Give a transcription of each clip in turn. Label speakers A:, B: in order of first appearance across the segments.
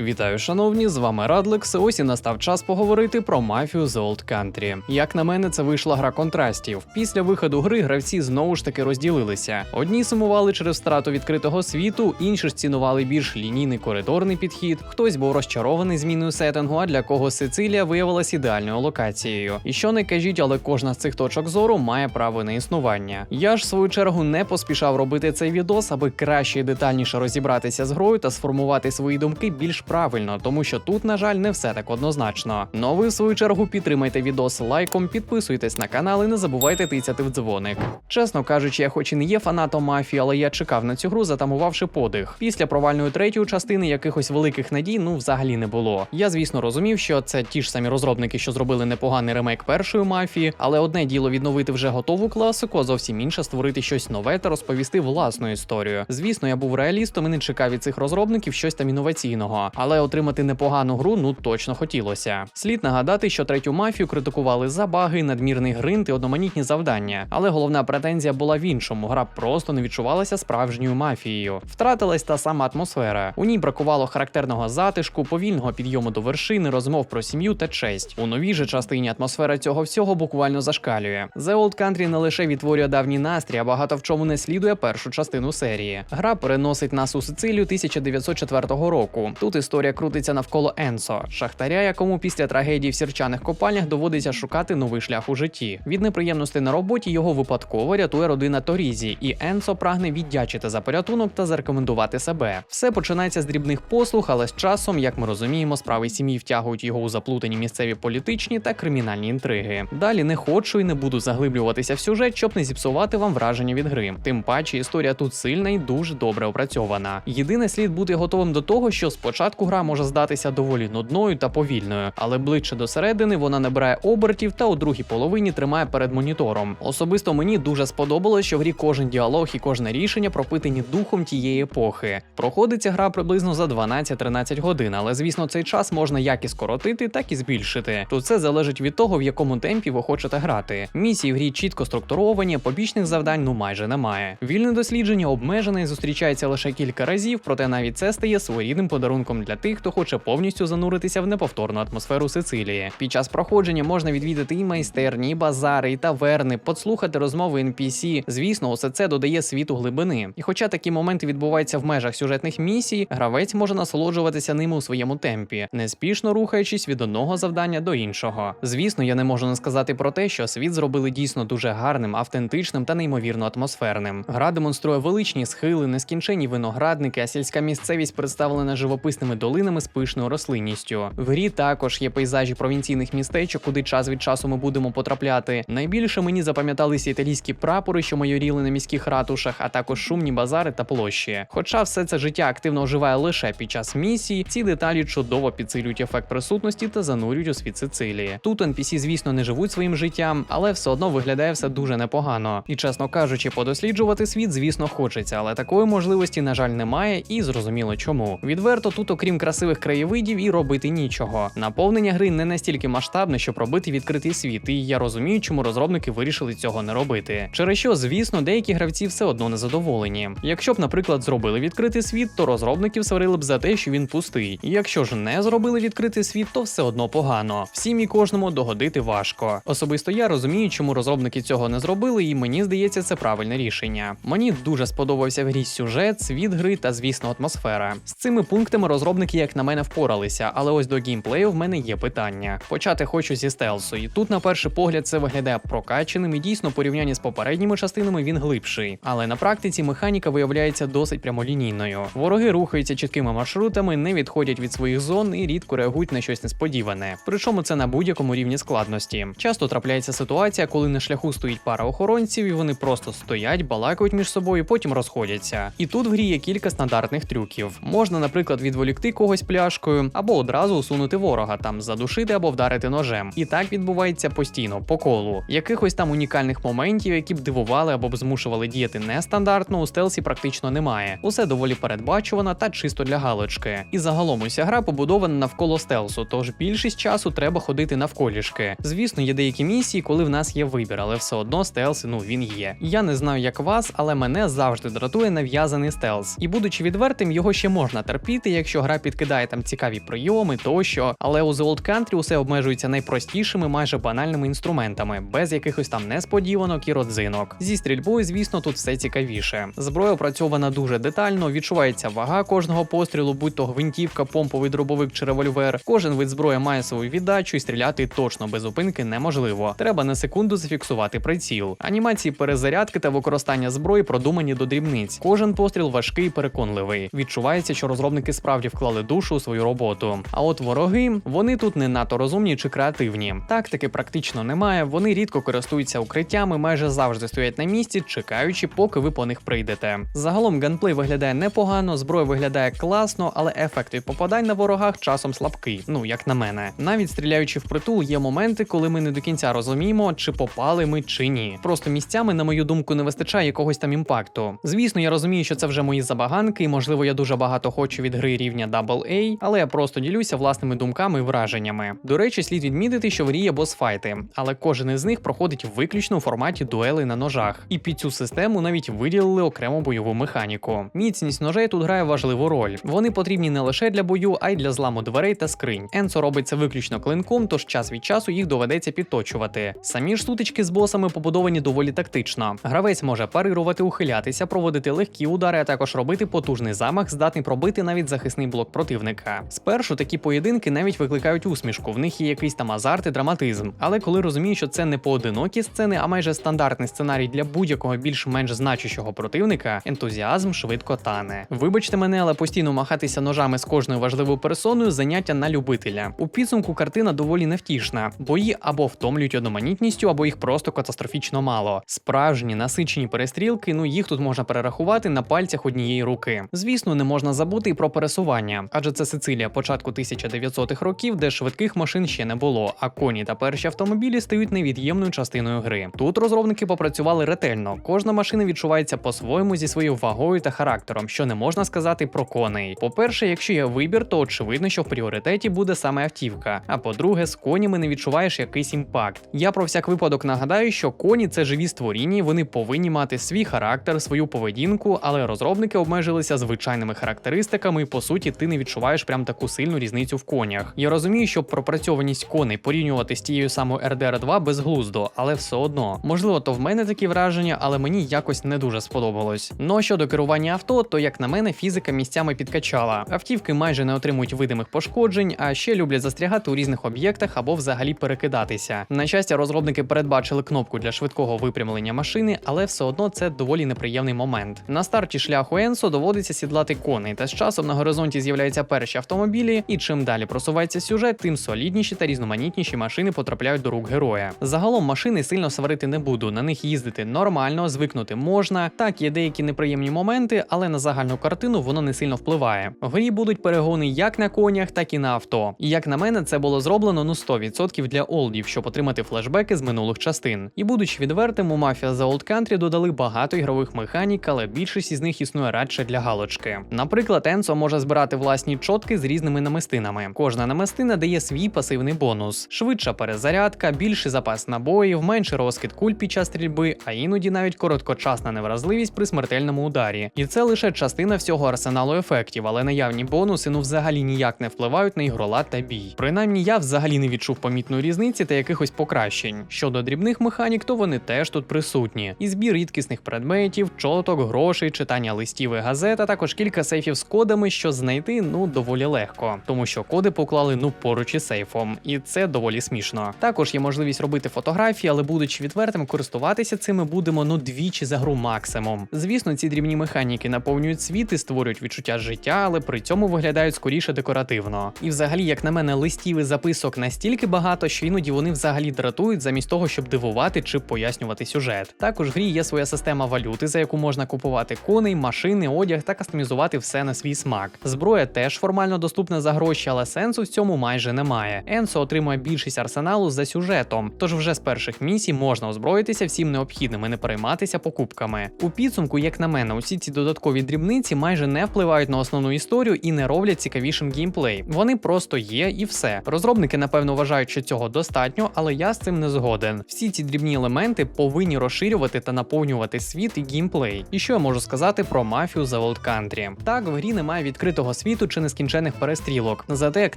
A: Вітаю, шановні, з вами Радлекс. Ось і настав час поговорити про мафію The Old Country. Як на мене, це вийшла гра контрастів. Після виходу гри гравці знову ж таки розділилися. Одні сумували через втрату відкритого світу, інші ж цінували більш лінійний коридорний підхід. Хтось був розчарований зміною сеттингу, а для кого Сицилія виявилась ідеальною локацією. І що не кажіть, але кожна з цих точок зору має право на існування. Я ж в свою чергу не поспішав робити цей відос, аби краще і детальніше розібратися з грою та сформувати свої думки більш правильно, тому що тут, на жаль, не все так однозначно. Ну ви, в свою чергу, підтримайте відос лайком, підписуйтесь на канал і не забувайте тицяти в дзвоник. Чесно кажучи, я хоч і не є фанатом мафії, але я чекав на цю гру, затамувавши подих. Після провальної третьої частини якихось великих надій ну взагалі не було. Я, звісно, розумів, що це ті ж самі розробники, що зробили непоганий ремейк першої мафії, але одне діло відновити вже готову класику, а зовсім інше створити щось нове та розповісти власну історію. Звісно, я був реалістом і не чекав від цих розробників щось там інноваційного, але отримати непогану гру ну точно хотілося. Слід нагадати, що третю мафію критикували за баги, надмірний гринт і одноманітні завдання. Але головна претензія була в іншому. Гра просто не відчувалася справжньою мафією. Втратилась та сама атмосфера. У ній бракувало характерного затишку, повільного підйому до вершини, розмов про сім'ю та честь. У новій же частині атмосфера цього всього буквально зашкалює. The Old Country не лише відтворює давній настрій, а багато в чому не слідує першу частину серії. Гра переносить нас у Сицилію 1904 року. Тут історія крутиться навколо Енсо, шахтаря, якому після трагедії в сірчаних копальнях доводиться шукати новий шлях у житті. Від неприємностей на роботі його випадково рятує родина Торізі, і Енсо прагне віддячити за порятунок та зарекомендувати себе. Все починається з дрібних послуг, але з часом, як ми розуміємо, справи сім'ї втягують його у заплутані місцеві політичні та кримінальні інтриги. Далі не хочу і не буду заглиблюватися в сюжет, щоб не зіпсувати вам враження від гри. Тим паче історія тут сильна і дуже добре опрацьована. Єдине слід бути готовим до того, що спочатку гра може здатися доволі нудною та повільною, але ближче до середини вона набирає обертів та у другій половині тримає перед монітором. Особисто мені дуже сподобалось, що в грі кожен діалог і кожне рішення пропитані духом тієї епохи. Проходиться гра приблизно за 12-13 годин, але звісно, цей час можна як і скоротити, так і збільшити. Тут все залежить від того, в якому темпі ви хочете грати. Місії в грі чітко структуровані, побічних завдань ну майже немає. Вільне дослідження обмежене і зустрічається лише кілька разів, проте навіть це стає своєрідним подарунком для тих, хто хоче повністю зануритися в неповторну атмосферу Сицилії. Під час проходження можна відвідати і майстерні, і базари, і таверни, подслухати розмови NPC. Звісно, усе це додає світу глибини. І хоча такі моменти відбуваються в межах сюжетних місій, гравець може насолоджуватися ними у своєму темпі, неспішно рухаючись від одного завдання до іншого. Звісно, я не можу не сказати про те, що світ зробили дійсно дуже гарним, автентичним та неймовірно атмосферним. Гра демонструє величні схили, нескінченні виноградники, а сільська місцевість представлена живописними долинами з пишною рослинністю. В грі також є пейзажі провінційних містечок, куди час від часу ми будемо потрапляти. Найбільше мені запам'яталися італійські прапори, що майоріли на міських ратушах, а також шумні базари та площі. Хоча все це життя активно оживає лише під час місії, ці деталі чудово підсилюють ефект присутності та занурюють у світ Сицилії. Тут NPC, звісно, не живуть своїм життям, але все одно виглядає все дуже непогано. І чесно кажучи, подосліджувати світ, звісно, хочеться, але такої можливості, на жаль, немає, і зрозуміло чому. Відверто тут, окрім красивих краєвидів, і робити нічого. Наповнення гри не настільки масштабне, щоб робити відкритий світ, і я розумію, чому розробники вирішили цього не робити. Через що, звісно, деякі гравці все одно не задоволені. Якщо б, наприклад, зробили відкритий світ, то розробників сварили б за те, що він пустий. І якщо ж не зробили відкритий світ, то все одно погано. Всім і кожному догодити важко. Особисто я розумію, чому розробники цього не зробили, і мені здається, це правильне рішення. Мені дуже сподобався в грі сюжет, світ гри та, звісно, атмосфера. З цими пунктами розробники, як на мене, впоралися, але ось до геймплею в мене є питання. Почати хочу зі стелсу, і тут, на перший погляд, це виглядає прокаченим і дійсно порівнянні з попередніми частинами він глибший. Але на практиці механіка виявляється досить прямолінійною. Вороги рухаються чіткими маршрутами, не відходять від своїх зон і рідко реагують на щось несподіване. Причому це на будь-якому рівні складності. Часто трапляється ситуація, коли на шляху стоїть пара охоронців, і вони просто стоять, балакають між собою, потім розходяться. І тут в грі є кілька стандартних трюків. Можна, наприклад, відволікти когось пляшкою, або одразу усунути ворога, там задушити або вдарити ножем. І так відбувається постійно, по колу. Якихось там унікальних моментів, які б дивували або б змушували діяти нестандартно, у стелсі практично немає. Усе доволі передбачувано та чисто для галочки. І загалом уся гра побудована навколо стелсу, тож більшість часу треба ходити навколішки. Звісно, є деякі місії, коли в нас є вибір, але все одно стелс, ну він є. Я не знаю, як вас, але мене завжди дратує нав'язаний стелс. І будучи відвертим, його ще можна терпіти, якщо гра гра підкидає там цікаві прийоми тощо, але у The Old Country усе обмежується найпростішими, майже банальними інструментами, без якихось там несподіванок і родзинок. Зі стрільбою, звісно, тут все цікавіше. Зброя опрацьована дуже детально, відчувається вага кожного пострілу, будь то гвинтівка, помповий дробовик чи револьвер. Кожен вид зброї має свою віддачу і стріляти точно без зупинки неможливо. Треба на секунду зафіксувати приціл. Анімації перезарядки та використання зброї продумані до дрібниць. Кожен постріл важкий і переконливий. Відчувається, що розробники справді вклали душу у свою роботу. А от вороги вони тут не надто розумні чи креативні. Тактики практично немає. Вони рідко користуються укриттями, майже завжди стоять на місці, чекаючи, поки ви по них прийдете. Загалом ганплей виглядає непогано, зброя виглядає класно, але ефект від попадань на ворогах часом слабкий. Ну як на мене. Навіть стріляючи в притул, є моменти, коли ми не до кінця розуміємо, чи попали ми чи ні. Просто місцями, на мою думку, не вистачає якогось там імпакту. Звісно, я розумію, що це вже мої забаганки, і можливо, я дуже багато хочу від гри рівня AA, але я просто ділюся власними думками і враженнями. До речі, слід відмітити, що в грі є босфайти, але кожен із них проходить виключно у форматі дуели на ножах. І під цю систему навіть виділили окрему бойову механіку. Міцність ножей тут грає важливу роль. Вони потрібні не лише для бою, а й для зламу дверей та скринь. Енсо робить це виключно клинком, тож час від часу їх доведеться підточувати. Самі ж сутички з босами побудовані доволі тактично. Гравець може парирувати, ухилятися, проводити легкі удари, а також робити потужний замах, здатний пробити навіть захисний блок противника. Спершу такі поєдинки навіть викликають усмішку, в них є якийсь там азарт і драматизм. Але коли розумієш, що це не поодинокі сцени, а майже стандартний сценарій для будь-якого більш-менш значущого противника, ентузіазм швидко тане. Вибачте мене, але постійно махатися ножами з кожною важливою персоною заняття на любителя. У підсумку картина доволі невтішна. Бої або втомлюють одноманітністю, або їх просто катастрофічно мало. Справжні насичені перестрілки, ну їх тут можна перерахувати на пальцях однієї руки. Звісно, не можна забути і про пересування, адже це Сицилія початку 1900-х років, де швидких машин ще не було, а коні та перші автомобілі стають невід'ємною частиною гри. Тут розробники попрацювали ретельно. Кожна машина відчувається по-своєму зі своєю вагою та характером, що не можна сказати про коней. По-перше, якщо є вибір, то очевидно, що в пріоритеті буде саме автівка. А по-друге, з конями не відчуваєш якийсь імпакт. Я про всяк випадок нагадаю, що коні це живі створіння, вони повинні мати свій характер, свою поведінку, але розробники обмежилися звичайними характеристиками, і по суті ти не відчуваєш прям таку сильну різницю в конях. Я розумію, що пропрацьованість коней порівнювати з тією самою RDR 2 безглуздо, але все одно. Можливо, то в мене такі враження, але мені якось не дуже сподобалось. Ну а щодо керування авто, то як на мене, фізика місцями підкачала. Автівки майже не отримують видимих пошкоджень, а ще люблять застрягати у різних об'єктах або взагалі перекидатися. На щастя, розробники передбачили кнопку для швидкого випрямлення машини, але все одно це доволі неприємний момент. На старті шляху Енсо доводиться сідлати коней, та з часом на горизонті з'являються перші автомобілі, і чим далі просувається сюжет, тим солідніші та різноманітніші машини потрапляють до рук героя. Загалом машини сильно сварити не буду, на них їздити нормально, звикнути можна. Так, є деякі неприємні моменти, але на загальну картину воно не сильно впливає. В грі будуть перегони як на конях, так і на авто. І як на мене, це було зроблено ну 100% для олдів, щоб отримати флешбеки з минулих частин. І будучи відвертим, у Mafia The Old Country додали багато ігрових механік, але більшість із них існує радше для галочки. Наприклад, Енсо може збирати власні чотки з різними намистинами. Кожна намистина дає свій пасивний бонус: швидша перезарядка, більший запас набоїв, менший розкид куль під час стрільби, а іноді навіть короткочасна невразливість при смертельному ударі. І це лише частина всього арсеналу ефектів, але наявні бонуси ну взагалі ніяк не впливають на ігролад та бій. Принаймні я взагалі не відчув помітної різниці та якихось покращень. Щодо дрібних механік, то вони теж тут присутні. І збір рідкісних предметів, чоток, грошей, читання листів і газет, а також кілька сейфів з кодами, що знайти ну доволі легко, тому що коди поклали ну поруч із сейфом, і це доволі смішно. Також є можливість робити фотографії, але будучи відвертим, користуватися цими будемо ну двічі за гру максимум. Звісно, ці дрібні механіки наповнюють світ і створюють відчуття життя, але при цьому виглядають скоріше декоративно. І взагалі, як на мене, листів і записок настільки багато, що іноді вони взагалі дратують замість того, щоб дивувати чи пояснювати сюжет. Також в грі є своя система валюти, за яку можна купувати коней, машини, одяг та кастомізувати все на свій смак. Зброя теж формально доступна за гроші, але сенсу в цьому майже немає. Енсо отримує більшість арсеналу за сюжетом, тож вже з перших місій можна озброїтися всім необхідним і не перейматися покупками. У підсумку, як на мене, усі ці додаткові дрібниці майже не впливають на основну історію і не роблять цікавішим геймплей. Вони просто є і все. Розробники, напевно, вважають, що цього достатньо, але я з цим не згоден. Всі ці дрібні елементи повинні розширювати та наповнювати світ і геймплей. І що я можу сказати про мафію The Old Country? Так, в грі немає відкритого реального світу чи нескінчених перестрілок. Зате, як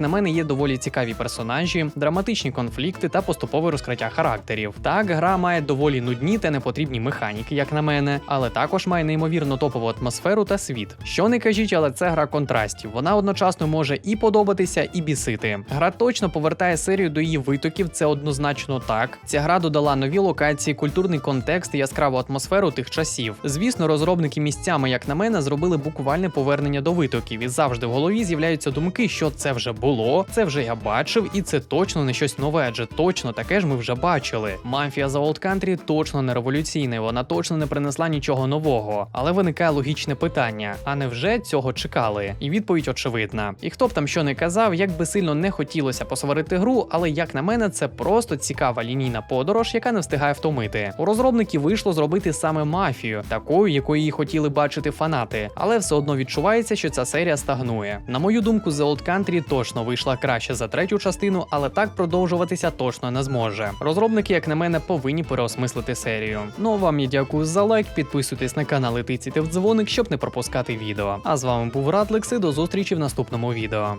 A: на мене, є доволі цікаві персонажі, драматичні конфлікти та поступове розкриття характерів. Так, гра має доволі нудні та непотрібні механіки, як на мене, але також має неймовірно топову атмосферу та світ. Що не кажіть, але це гра контрастів. Вона одночасно може і подобатися, і бісити. Гра точно повертає серію до її витоків, це однозначно так. Ця гра додала нові локації, культурний контекст і яскраву атмосферу тих часів. Звісно, розробники місцями, як на мене, зробили буквальне повернення до витоків, і завжди в голові з'являються думки, що це вже було, це вже я бачив, і це точно не щось нове, адже точно таке ж ми вже бачили. Мафія за Old Country точно не революційна, вона точно не принесла нічого нового. Але виникає логічне питання: а невже цього чекали? І відповідь очевидна. І хто б там що не казав, як би сильно не хотілося посварити гру, але як на мене, це просто цікава лінійна подорож, яка не встигає втомити. У розробників вийшло зробити саме мафію, такою, якою її хотіли бачити фанати, але все одно відчувається, що ця серія стагнує. На мою думку, The Old Country точно вийшла краще за третю частину, але так продовжуватися точно не зможе. Розробники, як на мене, повинні переосмислити серію. Ну а вам я дякую за лайк, підписуйтесь на канал і тицяйте в дзвоник, щоб не пропускати відео. А з вами був Радлекс і до зустрічі в наступному відео.